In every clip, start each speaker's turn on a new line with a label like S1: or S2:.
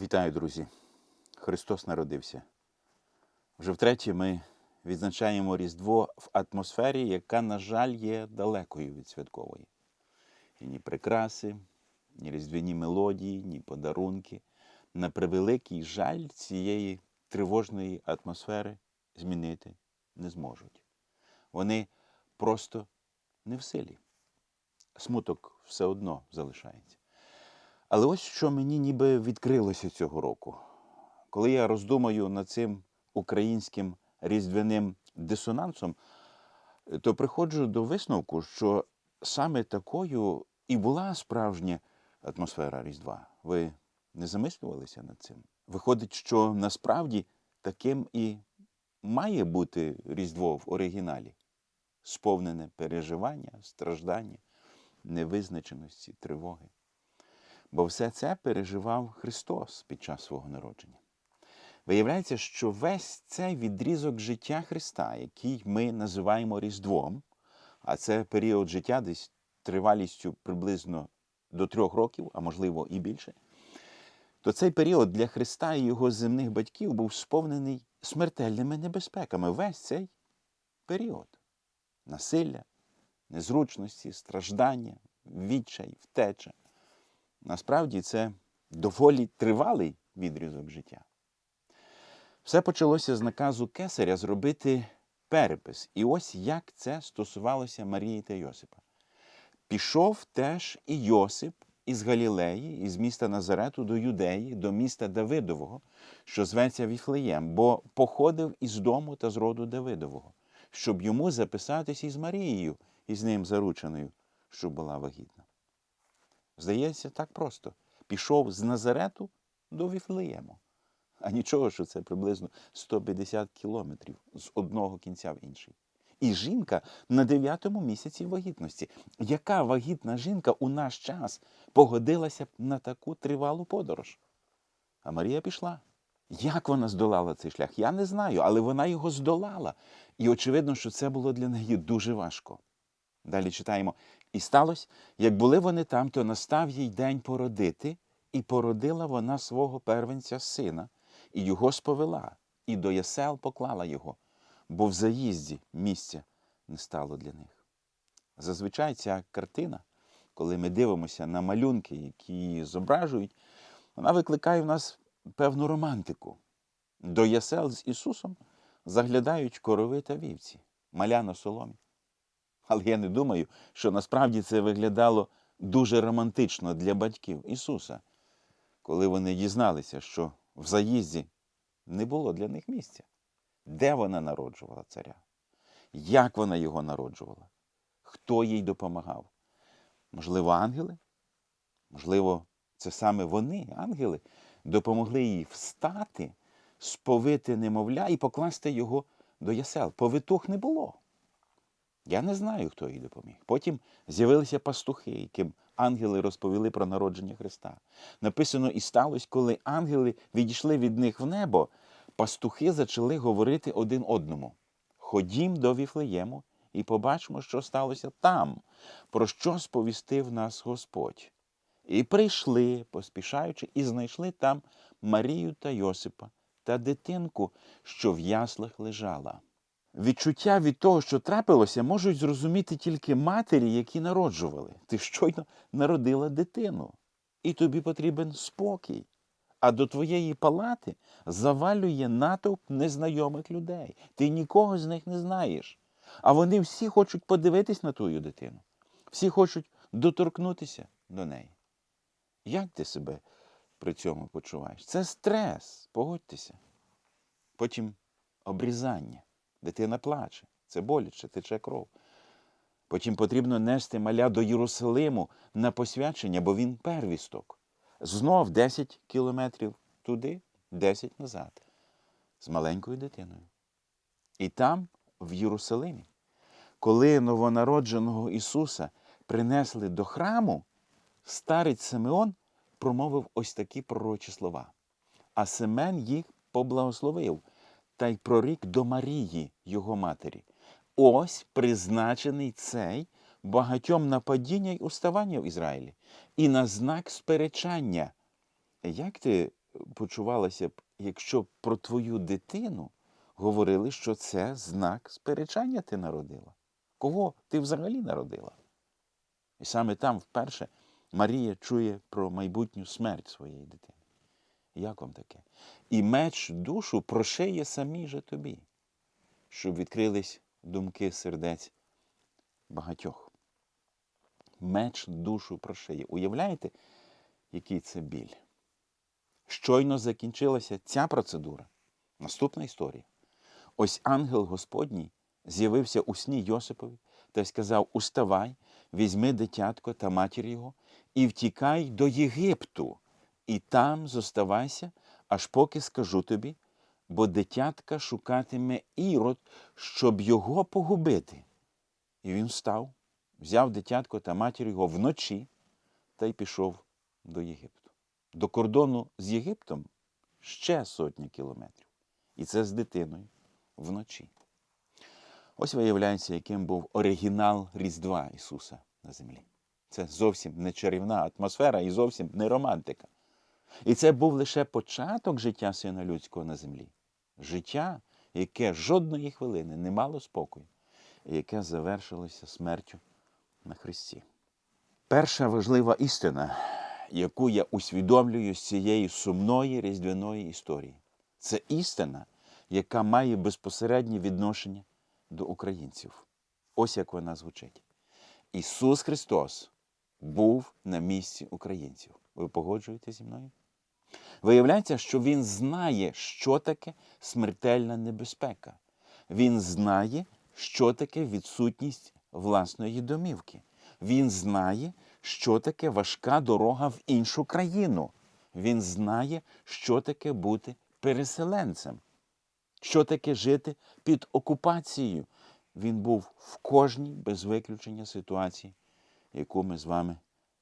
S1: Вітаю, друзі! Христос народився. Вже втретє ми відзначаємо Різдво в атмосфері, яка, на жаль, є далекою від святкової. І ні прикраси, ні різдвяні мелодії, ні подарунки. На превеликий жаль цієї тривожної атмосфери змінити не зможуть. Вони просто не в силі. Смуток все одно залишається. Але ось що мені ніби відкрилося цього року. Коли я роздумаю над цим українським різдвяним дисонансом, то приходжу до висновку, що саме такою і була справжня атмосфера Різдва. Ви не замислювалися над цим? Виходить, що насправді таким і має бути Різдво в оригіналі, сповнене переживання, страждання, невизначеності, тривоги. Бо все це переживав Христос під час свого народження. Виявляється, що весь цей відрізок життя Христа, який ми називаємо Різдвом, а це період життя десь тривалістю приблизно до трьох років, а можливо і більше, то цей період для Христа і його земних батьків був сповнений смертельними небезпеками. Весь цей період насилля, незручності, страждання, відчай, втеча. Насправді це доволі тривалий відрізок життя. Все почалося з наказу кесаря зробити перепис. І ось як це стосувалося Марії та Йосипа. Пішов теж і Йосип із Галілеї, із міста Назарету до Юдеї, до міста Давидового, що зветься Віфлеєм, бо походив із дому та з роду Давидового, щоб йому записатись із Марією, із ним зарученою, що була вагітна. Здається, так просто. Пішов з Назарету до Віфлеєму. А нічого, що це приблизно 150 кілометрів з одного кінця в інший. І жінка на дев'ятому місяці вагітності. Яка вагітна жінка у наш час погодилася б на таку тривалу подорож? А Марія пішла. Як вона здолала цей шлях? Я не знаю, але вона його здолала. І очевидно, що це було для неї дуже важко. Далі читаємо. І сталося, як були вони там, то настав їй день породити, і породила вона свого первенця сина, і його сповела, і до ясел поклала його, бо в заїзді місця не стало для них. Зазвичай ця картина, коли ми дивимося на малюнки, які її зображують, вона викликає в нас певну романтику. До ясел з Ісусом заглядають корови та вівці, маля на соломі. Але я не думаю, що насправді це виглядало дуже романтично для батьків Ісуса, коли вони дізналися, що в заїзді не було для них місця. Де вона народжувала царя? Як вона його народжувала? Хто їй допомагав? Можливо, ангели? Можливо, це саме вони, ангели, допомогли їй встати, сповити немовля і покласти його до ясел. Повитух не було. Я не знаю, хто їй допоміг. Потім з'явилися пастухи, яким ангели розповіли про народження Христа. Написано, і сталося, коли ангели відійшли від них в небо, пастухи почали говорити один одному: Ходім до Віфлеєму і побачимо, що сталося там, про що сповістив нас Господь. І прийшли, поспішаючи, і знайшли там Марію та Йосипа та дитинку, що в яслах лежала. Відчуття від того, що трапилося, можуть зрозуміти тільки матері, які народжували. Ти щойно народила дитину, і тобі потрібен спокій. А до твоєї палати завалює натовп незнайомих людей. Ти нікого з них не знаєш. А вони всі хочуть подивитись на твою дитину. Всі хочуть доторкнутися до неї. Як ти себе при цьому почуваєш? Це стрес, погодьтеся. Потім обрізання. Дитина плаче, це боляче, тече кров. Потім потрібно нести маля до Єрусалиму на посвячення, бо він первісток. Знов 10 кілометрів туди, 10 назад, з маленькою дитиною. І там, в Єрусалимі, коли новонародженого Ісуса принесли до храму, старець Симеон промовив ось такі пророчі слова. А Семен їх поблагословив та й прорік до Марії, його матері. Ось призначений цей багатьом на падіння й уставання в Ізраїлі, і на знак сперечання. Як ти почувалася б, якщо б про твою дитину говорили, що це знак сперечання ти народила? Кого ти взагалі народила? І саме там вперше Марія чує про майбутню смерть своєї дитини. Як вам таке? І меч душу прошиє самі же тобі, щоб відкрились думки сердець багатьох. Меч душу прошиє. Уявляєте, який це біль? Щойно закінчилася ця процедура. Наступна історія. Ось ангел Господній з'явився у сні Йосипові та сказав: Уставай, візьми дитятко та матір його і втікай до Єгипту, і там зоставайся, аж поки скажу тобі, бо дитятка шукатиме ірод, щоб його погубити. І він встав, взяв дитятко та матір його вночі та й пішов до Єгипту. До кордону з Єгиптом ще сотня кілометрів. І це з дитиною вночі. Ось виявляється, яким був оригінал Різдва Ісуса на землі. Це зовсім не чарівна атмосфера і зовсім не романтика. І це був лише початок життя сина людського на землі. Життя, яке жодної хвилини не мало спокою, яке завершилося смертю на Христі. Перша важлива істина, яку я усвідомлюю з цієї сумної різдвяної історії, це істина, яка має безпосереднє відношення до українців. Ось як вона звучить. Ісус Христос був на місці українців. Ви погоджуєте зі мною? Виявляється, що Він знає, що таке смертельна небезпека. Він знає, що таке відсутність власної домівки. Він знає, що таке важка дорога в іншу країну. Він знає, що таке бути переселенцем, що таке жити під окупацією. Він був в кожній без виключення ситуації, яку ми з вами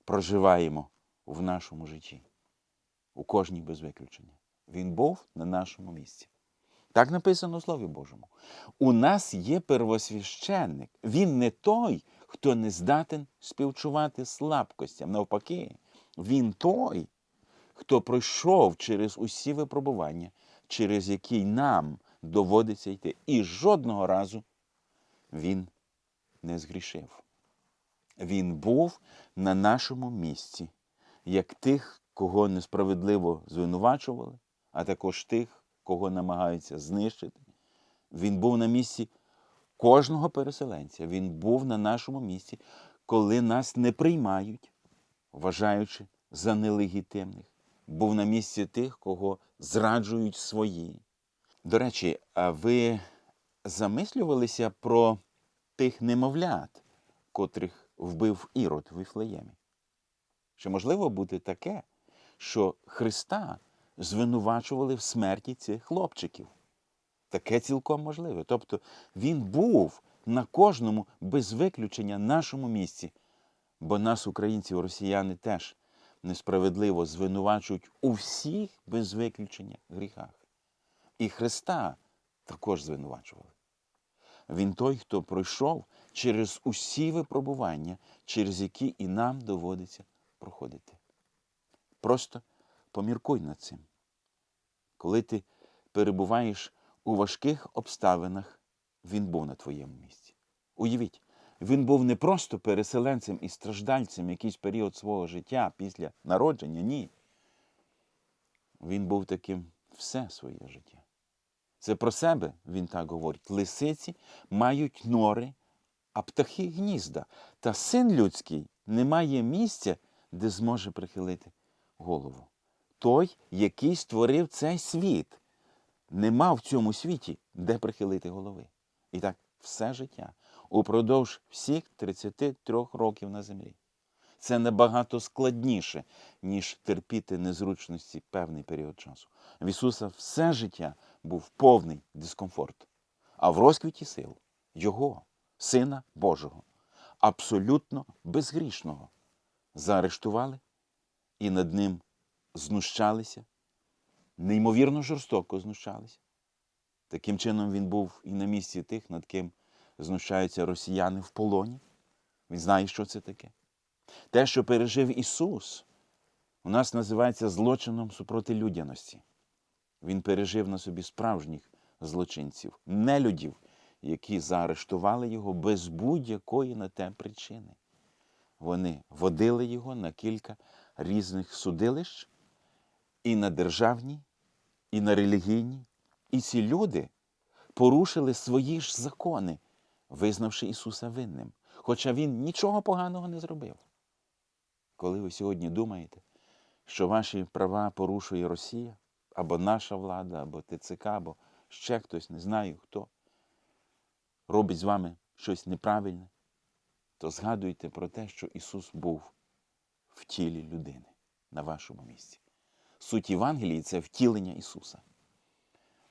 S1: проживаємо в нашому житті. У кожній без виключення. Він був на нашому місці. Так написано в Слові Божому. У нас є первосвященник. Він не той, хто не здатен співчувати слабкостям. Навпаки, він той, хто пройшов через усі випробування, через які нам доводиться йти. І жодного разу він не згрішив. Він був на нашому місці, як тих, кого несправедливо звинувачували, а також тих, кого намагаються знищити. Він був на місці кожного переселенця. Він був на нашому місці, коли нас не приймають, вважаючи за нелегітимних. Був на місці тих, кого зраджують свої. До речі, а ви замислювалися про тих немовлят, котрих вбив Ірод в Іфлеємі? Чи можливо бути таке, що Христа звинувачували в смерті цих хлопчиків? Таке цілком можливе. Тобто він був на кожному без виключення нашому місці, бо нас, українців, росіяни, теж несправедливо звинувачують у всіх без виключення гріхах. І Христа також звинувачували. Він той, хто пройшов через усі випробування, через які і нам доводиться проходити. Просто поміркуй над цим. Коли ти перебуваєш у важких обставинах, він був на твоєму місці. Уявіть, він був не просто переселенцем і страждальцем якийсь період свого життя після народження, ні. Він був таким все своє життя. Це про себе він так говорить. Лисиці мають нори, а птахи гнізда. Та син людський не має місця, де зможе прихилити голову. Той, який створив цей світ, не мав в цьому світі, де прихилити голови. І так все життя упродовж всіх 33 років на землі. Це набагато складніше, ніж терпіти незручності певний період часу. В Ісуса все життя був повний дискомфорт, а в розквіті сил Його, Сина Божого, абсолютно безгрішного, заарештували і над ним знущалися, неймовірно жорстоко знущалися. Таким чином він був і на місці тих, над ким знущаються росіяни в полоні. Він знає, що це таке. Те, що пережив Ісус, у нас називається злочином супроти людяності. Він пережив на собі справжніх злочинців, нелюдів, які заарештували його без будь-якої на те причини. Вони водили його на кілька різних судилищ і на державні, і на релігійні. І ці люди порушили свої ж закони, визнавши Ісуса винним, хоча Він нічого поганого не зробив. Коли ви сьогодні думаєте, що ваші права порушує Росія, або наша влада, або ТЦК, або ще хтось, не знаю хто, робить з вами щось неправильне, то згадуйте про те, що Ісус був в тілі людини на вашому місці. Суть Євангелії це втілення Ісуса.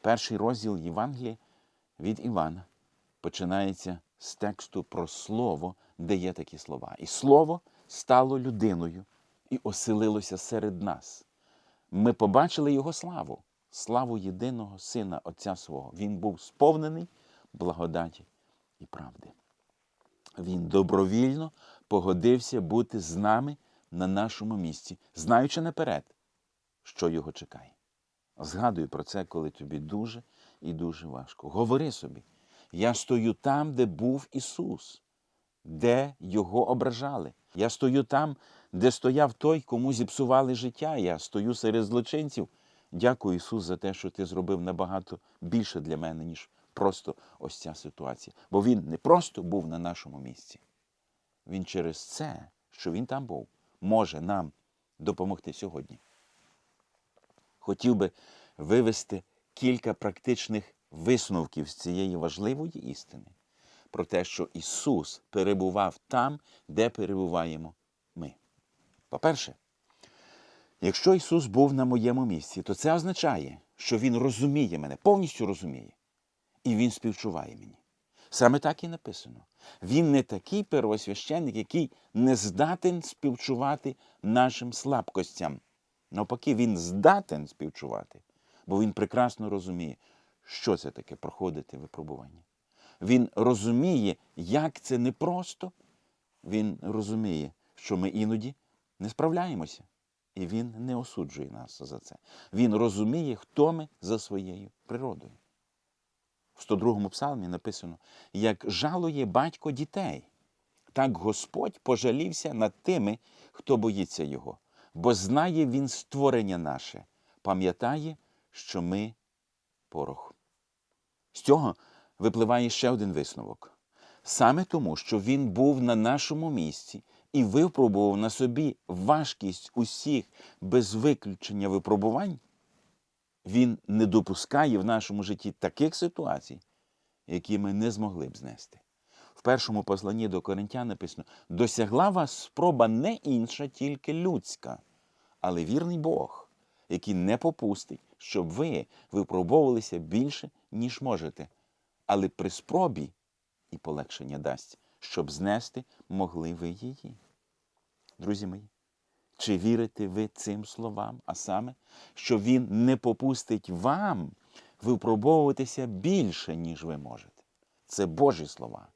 S1: Перший розділ Євангелія від Івана починається з тексту про Слово, де є такі слова. І Слово стало людиною і оселилося серед нас. Ми побачили Його славу, славу єдиного Сина Отця свого. Він був сповнений благодаті і правди. Він добровільно погодився бути з нами на нашому місці, знаючи наперед, що його чекає. Згадуй про це, коли тобі дуже і дуже важко. Говори собі, я стою там, де був Ісус, де Його ображали. Я стою там, де стояв той, кому зіпсували життя. Я стою серед злочинців. Дякую, Ісус, за те, що ти зробив набагато більше для мене, ніж просто ось ця ситуація. Бо Він не просто був на нашому місці. Він через це, що Він там був, може нам допомогти сьогодні. Хотів би вивести кілька практичних висновків з цієї важливої істини про те, що Ісус перебував там, де перебуваємо ми. По-перше, якщо Ісус був на моєму місці, то це означає, що Він розуміє мене, повністю розуміє, і Він співчуває мені. Саме так і написано. Він не такий первосвященник, який не здатен співчувати нашим слабкостям. Навпаки, він здатен співчувати, бо він прекрасно розуміє, що це таке проходити випробування. Він розуміє, як це непросто. Він розуміє, що ми іноді не справляємося, і він не осуджує нас за це. Він розуміє, хто ми за своєю природою. В 102 псалмі написано: як жалує батько дітей, так Господь пожалівся над тими, хто боїться Його, бо знає Він створення наше, пам'ятає, що ми порох. З цього випливає ще один висновок. Саме тому, що він був на нашому місці і випробував на собі важкість усіх без виключення випробувань, він не допускає в нашому житті таких ситуацій, які ми не змогли б знести. В першому посланні до Коринтян написано: досягла вас спроба не інша, тільки людська, але вірний Бог, який не попустить, щоб ви випробовувалися більше, ніж можете, але при спробі і полегшення дасть, щоб знести могли ви її. Друзі мої, чи вірите ви цим словам, а саме, що Він не попустить вам випробовуватися більше, ніж ви можете? Це Божі слова,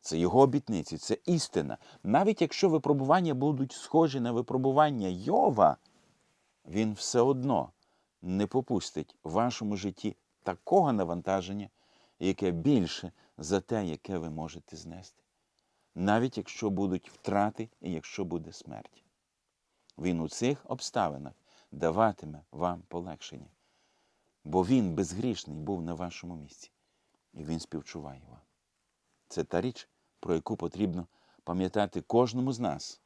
S1: це Його обітниці, це істина. Навіть якщо випробування будуть схожі на випробування Йова, Він все одно не попустить в вашому житті такого навантаження, яке більше за те, яке ви можете знести. Навіть якщо будуть втрати і якщо буде смерть. Він у цих обставинах даватиме вам полегшення, бо Він безгрішний був на вашому місці, і Він співчуває вам. Це та річ, про яку потрібно пам'ятати кожному з нас,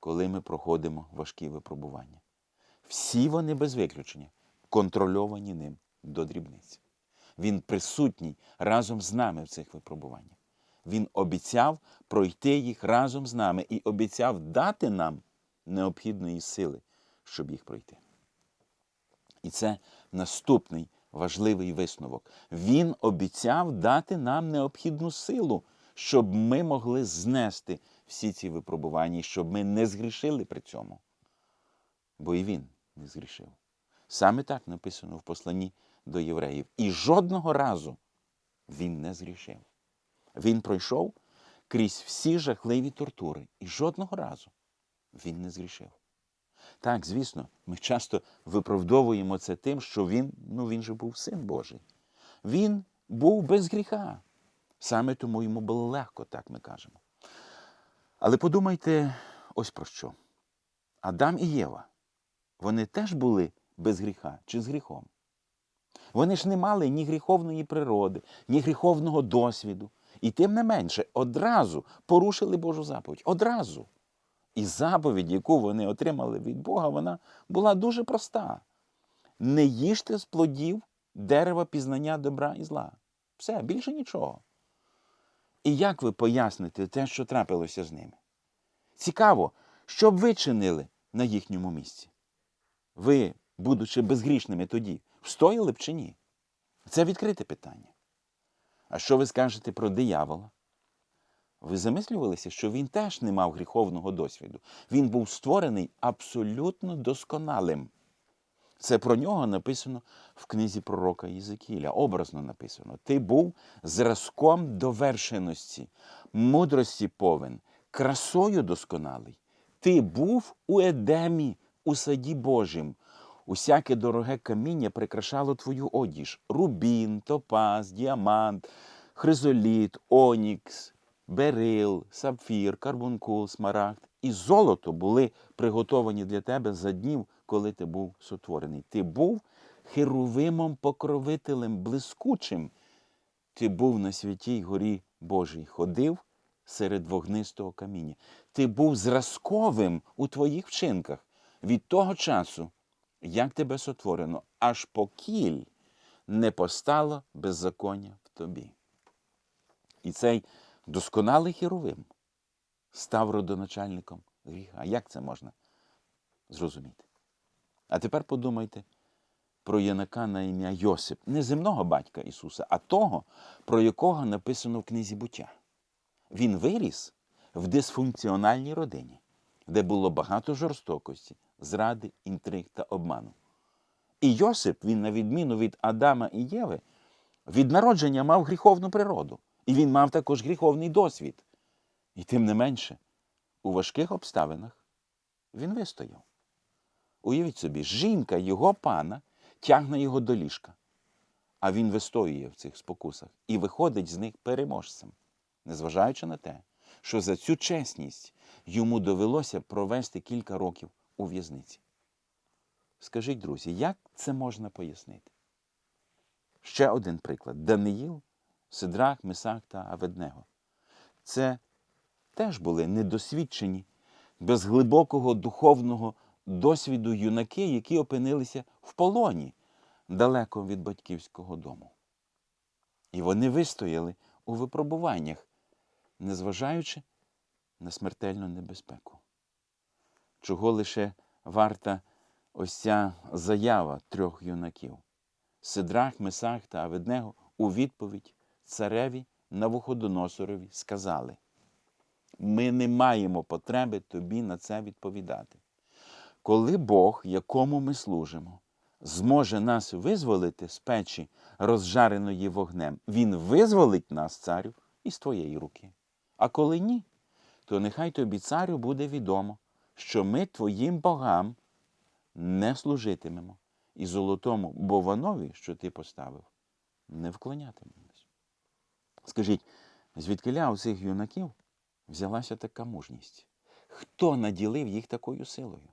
S1: коли ми проходимо важкі випробування. Всі вони без виключення контрольовані ним до дрібниць. Він присутній разом з нами в цих випробуваннях. Він обіцяв пройти їх разом з нами і обіцяв дати нам необхідної сили, щоб їх пройти. І це наступний важливий висновок. Він обіцяв дати нам необхідну силу, щоб ми могли знести всі ці випробування, щоб ми не згрішили при цьому. Бо і він не згрішив. Саме так написано в посланні до євреїв. І жодного разу він не згрішив. Він пройшов крізь всі жахливі тортури, і жодного разу він не згрішив. Так, звісно, ми часто виправдовуємо це тим, що він, ну він же був син Божий. Він був без гріха. Саме тому йому було легко, так ми кажемо. Але подумайте ось про що. Адам і Єва, вони теж були без гріха чи з гріхом. Вони ж не мали ні гріховної природи, ні гріховного досвіду. І тим не менше, одразу порушили Божу заповідь. Одразу. І заповідь, яку вони отримали від Бога, вона була дуже проста. Не їжте з плодів дерева пізнання добра і зла. Все, більше нічого. І як ви поясните те, що трапилося з ними? Цікаво, що б ви чинили на їхньому місці? Ви, будучи безгрішними тоді, встояли б чи ні? Це відкрите питання. А що ви скажете про диявола? Ви замислювалися, що він теж не мав гріховного досвіду. Він був створений абсолютно досконалим. Це про нього написано в книзі пророка Єзекіля. Образно написано. Ти був зразком довершеності, мудрості повен, красою досконалий. Ти був у Едемі, у саді Божім. Усяке дороге каміння прикрашало твою одіж: рубін, топаз, діамант, хризоліт, онікс, берил, сапфір, карбункул, смарагд і золото були приготовані для тебе за днів, коли ти був сотворений. Ти був херовимом покровителем блискучим. Ти був на святій горі Божій, ходив серед вогнистого каміння. Ти був зразковим у твоїх вчинках від того часу, як тебе сотворено, аж покіль не постало беззаконня в тобі. І цей досконалий херовим став родоначальником гріха. Як це можна зрозуміти? А тепер подумайте про юнака на ім'я Йосип, не земного батька Ісуса, а того, про якого написано в книзі буття. Він виріс в дисфункціональній родині, де було багато жорстокості, зради, інтриг та обману. І Йосип, він, на відміну від Адама і Єви, від народження мав гріховну природу. І він мав також гріховний досвід. І тим не менше, у важких обставинах він вистояв. Уявіть собі, жінка його пана тягне його до ліжка, а він вистоює в цих спокусах і виходить з них переможцем, незважаючи на те, що за цю чесність йому довелося провести кілька років у в'язниці. Скажіть, друзі, як це можна пояснити? Ще один приклад: Даниїл, Сидрах, Месах та Аведнего. Це теж були недосвідчені, без глибокого духовного досвіду юнаки, які опинилися в полоні далеко від батьківського дому. І вони вистояли у випробуваннях, незважаючи на смертельну небезпеку. Чого лише варта ось ця заява трьох юнаків Сидрах, Месах та Аведнего у відповідь цареві Навуходоносорові сказали: Ми не маємо потреби тобі на це відповідати. Коли Бог, якому ми служимо, зможе нас визволити з печі, розжареної вогнем, Він визволить нас, царю, із твоєї руки. А коли ні, то нехай тобі, царю, буде відомо, що ми твоїм богам не служитимемо, і золотому бованові, що ти поставив, не вклонятимемось. Скажіть, звідкиля у цих юнаків взялася така мужність? Хто наділив їх такою силою?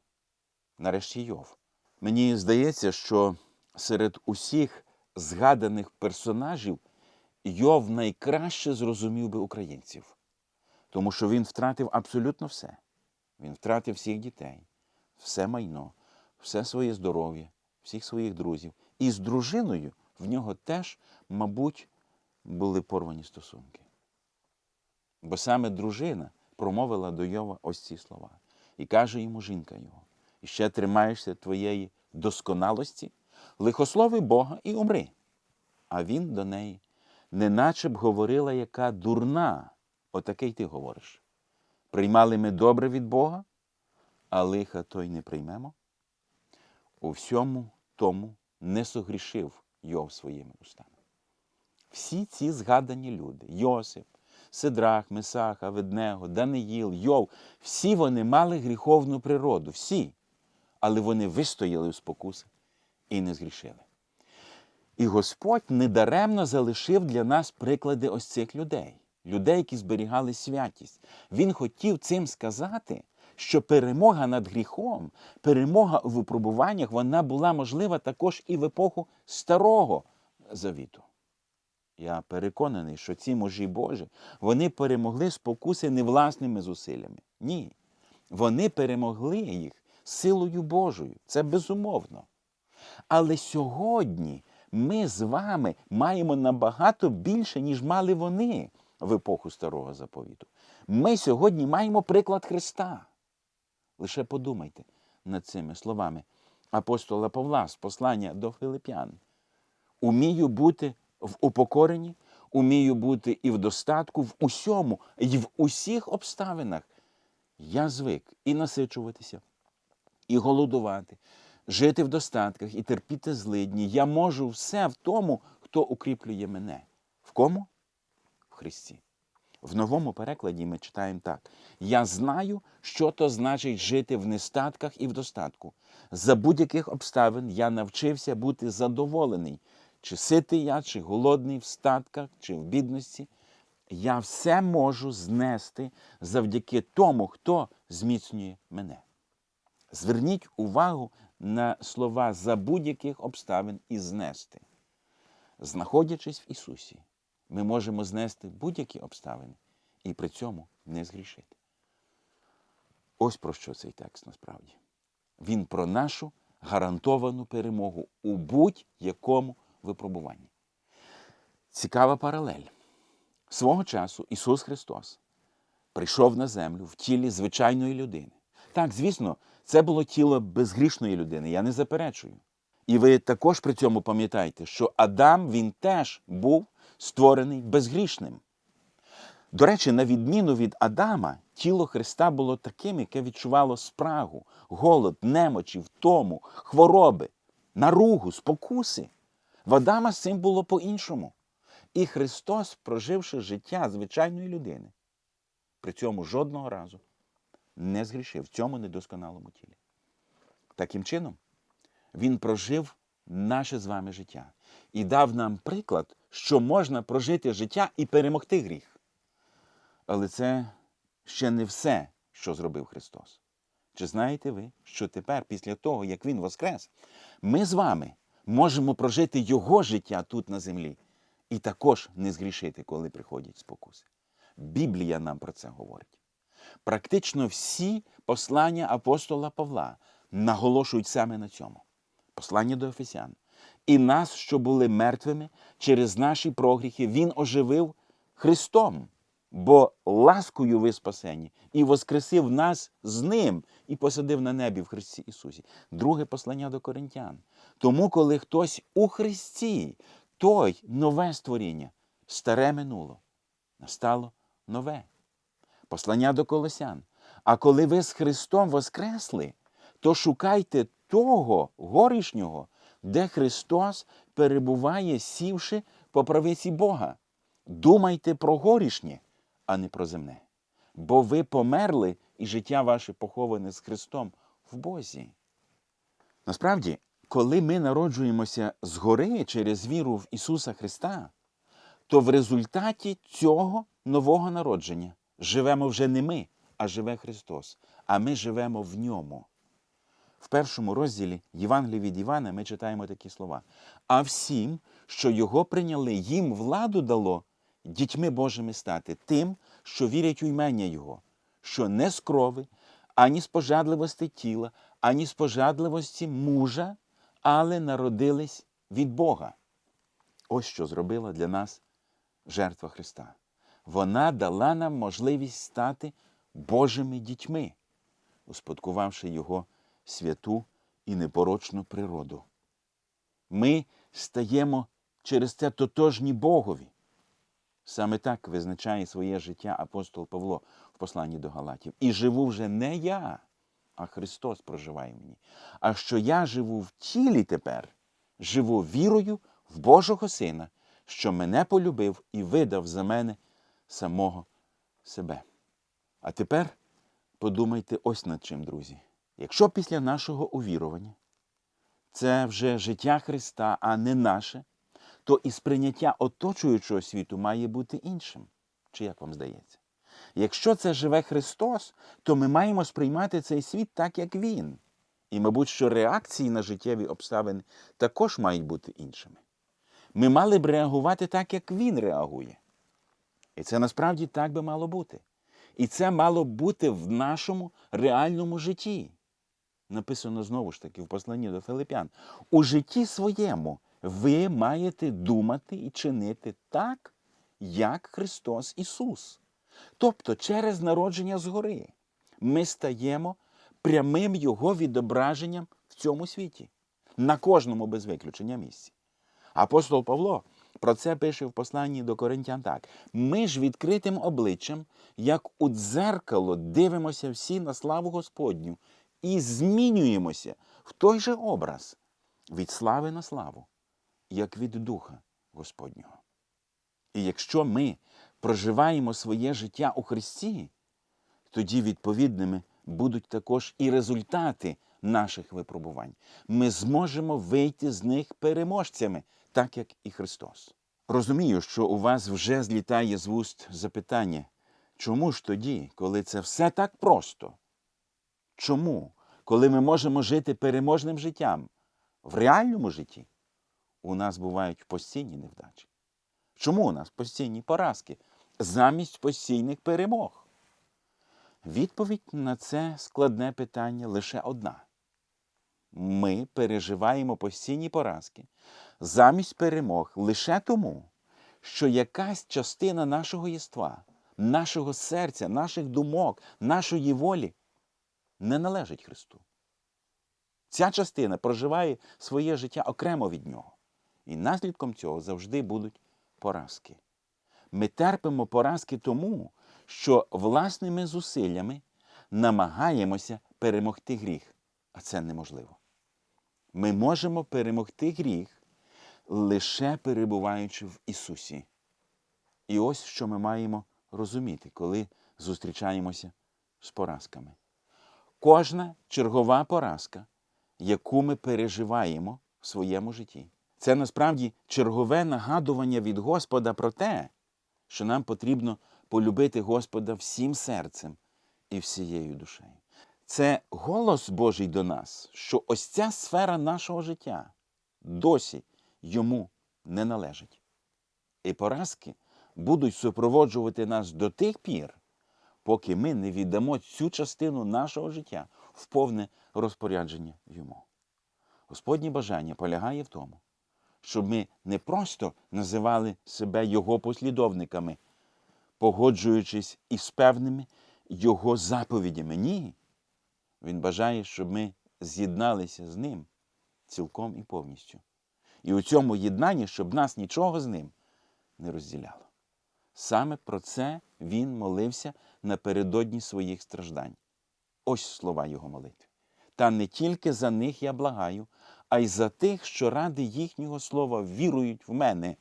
S1: Нарешті Йов. Мені здається, що серед усіх згаданих персонажів Йов найкраще зрозумів би українців, тому що він втратив абсолютно все. Він втратив всіх дітей, все майно, все своє здоров'я, всіх своїх друзів. І з дружиною в нього теж, мабуть, були порвані стосунки. Бо саме дружина промовила до Йова ось ці слова. І каже йому жінка його: І ще тримаєшся твоєї досконалості, лихослови Бога і умри. А він до неї, неначе б говорила, яка дурна, отакий ти говориш. Приймали ми добре від Бога, а лиха той не приймемо. У всьому тому не согрішив Йов своїми устами. Всі ці згадані люди Йосип, Сидрах, Месах, Аведнего, Даниїл, Йов, всі вони мали гріховну природу, всі. але вони вистояли у спокуси і не згрішили. І Господь недаремно залишив для нас приклади ось цих людей, людей, які зберігали святість. Він хотів цим сказати, що перемога над гріхом, перемога у випробуваннях, вона була можлива також і в епоху старого завіту. Я переконаний, що ці мужі Божі вони перемогли спокуси не власними зусиллями. Ні. Вони перемогли їх силою Божою. Це безумовно. Але сьогодні ми з вами маємо набагато більше, ніж мали вони в епоху старого заповіту. Ми сьогодні маємо приклад Христа. Лише подумайте над цими словами апостола Павла з послання до Филип'ян. Умію бути в упокоренні, умію бути і в достатку, в усьому, і в усіх обставинах. Я звик і насичуватися, і голодувати, жити в достатках і терпіти злидні. Я можу все в тому, хто укріплює мене. В кому? В Христі. В новому перекладі ми читаємо так: Я знаю, що то значить жити в нестатках і в достатку. За будь-яких обставин я навчився бути задоволений, чи ситий я, чи голодний в статках, чи в бідності. Я все можу знести завдяки тому, хто зміцнює мене. Зверніть увагу на слова за будь-яких обставин і знести. Знаходячись в Ісусі, ми можемо знести будь-які обставини і при цьому не згрішити. Ось про що цей текст насправді. Він про нашу гарантовану перемогу у будь-якому випробуванні. Цікава паралель. Свого часу Ісус Христос прийшов на землю в тілі звичайної людини. Так, звісно, це було тіло безгрішної людини, я не заперечую. І ви також при цьому пам'ятаєте, що Адам він теж був створений безгрішним. До речі, на відміну від Адама, тіло Христа було таким, яке відчувало спрагу, голод, немочі, втому, хвороби, наругу, спокуси. В Адама з цим було по-іншому. І Христос, проживши життя звичайної людини, при цьому жодного разу не згрішив в цьому недосконалому тілі. Таким чином, Він прожив наше з вами життя і дав нам приклад, що можна прожити життя і перемогти гріх. Але це ще не все, що зробив Христос. Чи знаєте ви, що тепер, після того, як Він воскрес, ми з вами можемо прожити Його життя тут на землі і також не згрішити, коли приходять спокуси? Біблія нам про це говорить. Практично всі послання апостола Павла наголошують саме на цьому. Послання до Ефесян. І нас, що були мертвими через наші прогріхи, Він оживив Христом, бо ласкою ви спасені, і воскресив нас з Ним, і посадив на небі в Христі Ісусі. Друге послання до Коринтян. Тому, коли хтось у Христі, той нове створіння, старе минуло, настало нове. Послання до Колосян. А коли ви з Христом воскресли, то шукайте того горішнього, де Христос перебуває, сівши по правиці Бога. Думайте про горішнє, а не про земне. Бо ви померли, і життя ваше поховане з Христом в Бозі. Насправді, коли ми народжуємося згори через віру в Ісуса Христа, то в результаті цього нового народження живемо вже не ми, а живе Христос, а ми живемо в ньому. В першому розділі Євангелії від Івана ми читаємо такі слова. А всім, що його прийняли, їм владу дало дітьми Божими стати, тим, що вірять у імення Його, що не з крови, ані з пожадливості тіла, ані з пожадливості мужа, але народились від Бога. Ось що зробила для нас жертва Христа. Вона дала нам можливість стати Божими дітьми, успадкувавши Його святу і непорочну природу. Ми стаємо через це тотожні Богові. Саме так визначає своє життя апостол Павло в посланні до Галатів. І живу вже не я, а Христос проживає мені. А що я живу в тілі тепер, живу вірою в Божого Сина, що мене полюбив і видав за мене самого себе. А тепер подумайте ось над чим, друзі. Якщо після нашого увірування це вже життя Христа, а не наше, то і сприйняття оточуючого світу має бути іншим. Чи як вам здається? Якщо це живе Христос, то ми маємо сприймати цей світ так, як Він. І, мабуть, що реакції на життєві обставини також мають бути іншими. Ми мали б реагувати так, як Він реагує. І це насправді так би мало бути. І це мало б бути в нашому реальному житті. Написано знову ж таки в посланні до Филипян. У житті своєму ви маєте думати і чинити так, як Христос Ісус. Тобто через народження згори ми стаємо прямим Його відображенням в цьому світі, на кожному без виключення місці. Апостол Павло про це пише в посланні до Коринтян так: ми ж відкритим обличчям, як у дзеркало, дивимося всі на славу Господню і змінюємося в той же образ від слави на славу, як від Духа Господнього. І якщо ми проживаємо своє життя у Христі, тоді відповідними будуть також і результати наших випробувань. Ми зможемо вийти з них переможцями, так як і Христос. Розумію, що у вас вже злітає з вуст запитання, чому ж тоді, коли це все так просто? Чому, коли ми можемо жити переможним життям в реальному житті, у нас бувають постійні невдачі? Чому у нас постійні поразки замість постійних перемог? Відповідь на це складне питання лише одна. Ми переживаємо постійні поразки замість перемог лише тому, що якась частина нашого єства, нашого серця, наших думок, нашої волі не належить Христу. Ця частина проживає своє життя окремо від нього. І наслідком цього завжди будуть поразки. Ми терпимо поразки тому, що власними зусиллями намагаємося перемогти гріх, а це неможливо. Ми можемо перемогти гріх, лише перебуваючи в Ісусі. І ось що ми маємо розуміти, коли зустрічаємося з поразками. Кожна чергова поразка, яку ми переживаємо в своєму житті, це насправді чергове нагадування від Господа про те, що нам потрібно полюбити Господа всім серцем і всією душею. Це голос Божий до нас, що ось ця сфера нашого життя досі йому не належить. І поразки будуть супроводжувати нас до тих пір, поки ми не віддамо цю частину нашого життя в повне розпорядження йому. Господнє бажання полягає в тому, щоб ми не просто називали себе Його послідовниками, погоджуючись із певними Його заповідями. Ні. Він бажає, щоб ми з'єдналися з ним цілком і повністю. І у цьому єднанні, щоб нас нічого з ним не розділяло. Саме про це він молився напередодні своїх страждань. Ось слова його молитви. Та не тільки за них я благаю, а й за тих, що ради їхнього слова вірують в мене,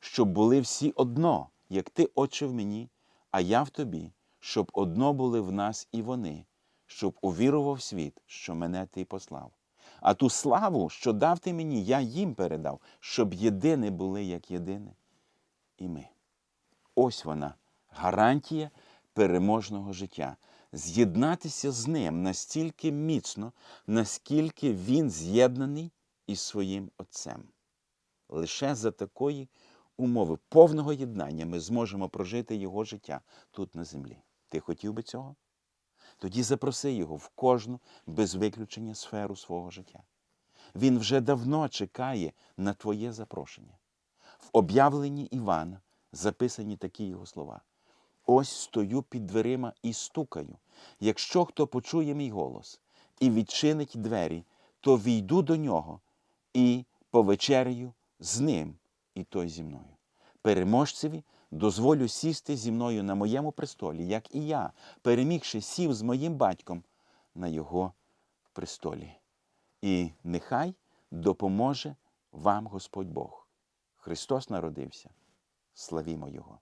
S1: щоб були всі одно, як ти, Отче, в мені, а я в тобі, щоб одно були в нас і вони, щоб увірував світ, що мене ти послав. А ту славу, що дав ти мені, я їм передав, щоб єдине були, як єдине, і ми. Ось вона, гарантія переможного життя. З'єднатися з ним настільки міцно, наскільки він з'єднаний із своїм Отцем. Лише за такої умови повного єднання ми зможемо прожити його життя тут на землі. Ти хотів би цього? Тоді запроси його в кожну без виключення сферу свого життя. Він вже давно чекає на твоє запрошення. В об'явленні Івана записані такі його слова. Ось стою під дверима і стукаю. Якщо хто почує мій голос і відчинить двері, то війду до нього і повечерю з ним, і той зі мною. Переможцеві дозволю сісти зі мною на моєму престолі, як і я, перемігши сів з моїм батьком на його престолі. І нехай допоможе вам Господь Бог. Христос народився. Славімо Його!